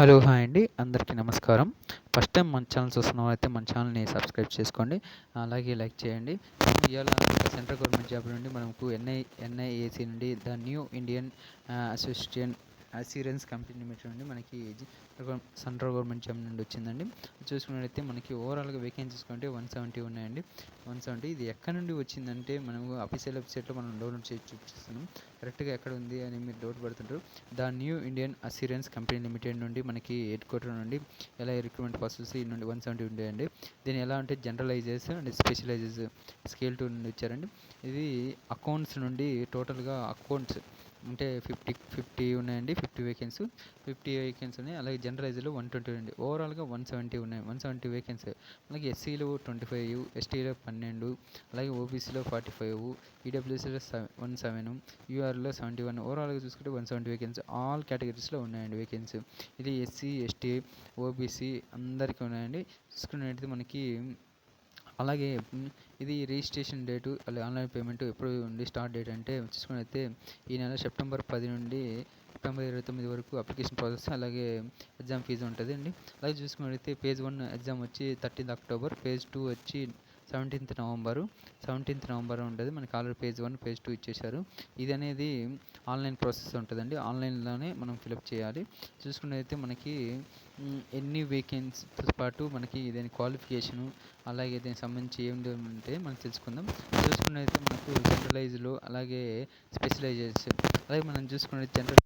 Hello hi అండి. అందరికీ నమస్కారం. ఫస్ట్ టైం మన ఛానల్ చూస్తున్న అయితే మన ఛానల్ని సబ్స్క్రైబ్ చేసుకోండి. అలాగే లైక్ చేయండి. ఇవాళ సెంట్రల్ గవర్నమెంట్ జాబ్ నుండి మనకు N I N I A C నుండి the new Indian association assurance company limited నుండి మనకి సెంట్రల్ గవర్నమెంట్ జాబ్ నుండి వచ్చిందండి. చూసుకున్నట్లయితే మనకి ఓవరాల్గా వేకెన్సీస్ కంటే వన్ సెవెంటీ ఉన్నాయండి. వన్ సెవెంటీ ఇది ఎక్కడ నుండి వచ్చిందంటే మనము అఫీషియల్ వెబ్సైట్లో మనం డౌన్లోడ్ చేసి చూపిస్తున్నాం. కరెక్ట్గా ఎక్కడ ఉంది అని మీరు డౌట్ పడుతుంటారు. The new Indian assurance company limited నుండి మనకి హెడ్ క్వార్టర్ నుండి ఎలా రిక్రూట్మెంట్ ప్రాసెస్ ఈ నుండి వన్ సెవెంటీ ఉండేయండి. దీని ఎలా అంటే generalises and specialises scale two నుండి వచ్చారండి. ఇది అకౌంట్స్ నుండి టోటల్గా అకౌంట్స్ అంటే ఫిఫ్టీ ఫిఫ్టీ ఉన్నాయండి ఫిఫ్టీ వేకెన్సీ ఫిఫ్టీ వేకెన్సీ ఉన్నాయి. అలాగే జనరలైజ్లో వన్ ట్వంటీ ఉంది ఓవరాల్గా వన్ సెవెంటీ ఉన్నాయి. వన్ సెవెంటీ వేకెన్సీ అలాగే ఎస్సీలో ట్వంటీ ఫైవ్ ఎస్టీలో పన్నెండు అలాగే ఓబీసీలో ఫార్టీ ఫైవ్ ఈడబ్ల్యూసీలో సెవెన్ వన్ సెవెన్ యూఆర్లో సెవెంటీ వన్ ఓవరాల్గా చూసుకుంటే వన్ సెవెంటీ వేకెన్సీ ఆల్ కేటగిరీస్లో ఉన్నాయండి వేకెన్సీ ఇది ఎస్సీ ఎస్టీ ఓబీసీ అందరికీ ఉన్నాయండి. చూసుకున్నట్టయితే మనకి అలాగే ఇది రిజిస్ట్రేషన్ డేటు అలాగే ఆన్లైన్ పేమెంట్ ఎప్పుడు ఉంది స్టార్ట్ డేట్ అంటే చూసుకునైతే ఈ నెల సెప్టెంబర్ పది నుండి సెప్టెంబర్ ఇరవై తొమ్మిది వరకు అప్లికేషన్ ప్రాసెస్ అలాగే ఎగ్జామ్ ఫీజు ఉంటుంది అండి అలాగే చూసుకున్నట్లయితే పేజ్ వన్ ఎగ్జామ్ వచ్చి థర్టీన్త్ అక్టోబర్ పేజ్ టూ వచ్చి సెవెంటీన్త్ నవంబరు సెవెంటీన్త్ నవంబర్ ఉంటుంది మనకి already page one page two ఇచ్చేశారు. ఇది అనేది ఆన్లైన్ ప్రాసెస్ ఉంటుందండి ఆన్లైన్లోనే మనం ఫిలప్ చేయాలి. చూసుకున్నట్లయితే మనకి ఎన్ని వేకెన్సీతో పాటు మనకి దీని క్వాలిఫికేషను అలాగే దీనికి సంబంధించి ఏమి ఉంటే మనం తెలుసుకుందాం. చూసుకున్నట్లయితే మనకు జనరలైజ్లో అలాగే స్పెషలైజేషన్ అలాగే మనం చూసుకున్నది జనరల్